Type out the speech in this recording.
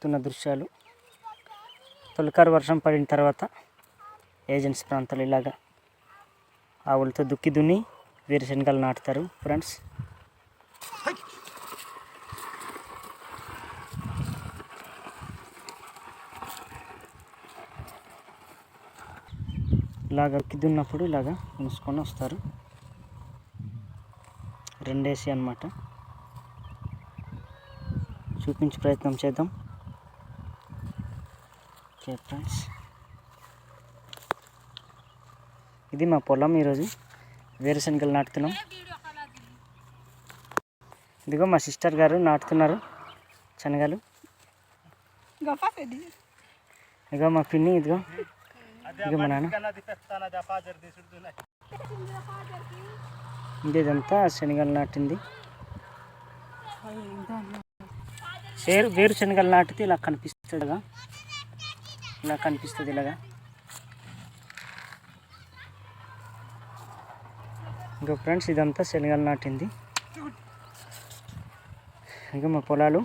నాటుతున్న దృశ్యాలు. తొలకారు వర్షం పడిన తర్వాత ఏజెన్సీ ప్రాంతాలు ఇలాగా ఆవులతో దుక్కి దున్ని వేరుశనగలు నాటుతారు ఫ్రెండ్స్. ఇలాగ దుక్కి దున్నప్పుడు ఇలాగా ఉంచుకొని వస్తారు. రెండేసి అన్నమాట. చూపించే ప్రయత్నం చేద్దాం. ఓకే ఫ్రెండ్స్ ఇది మా పొలం ఈరోజు. వేరుశనగలు నాటుతున్నాం. ఇదిగో మా సిస్టర్ గారు నాటుతున్నారు శనగలు. ఇదిగో మా పిన్ని ఇదిగో. ఇదిగో మా నాన్న. ఇది ఇదంతా శనగలు నాటింది. వేరు వేరు శనగలు నాటితే ఇలా కనిపిస్తుంది కదా ఇలా కనిపిస్తుంది ఇలాగా. ఇంకా ఫ్రెండ్స్ ఇదంతా శనగలు నాటింది. ఇంకా మా పొలాలు.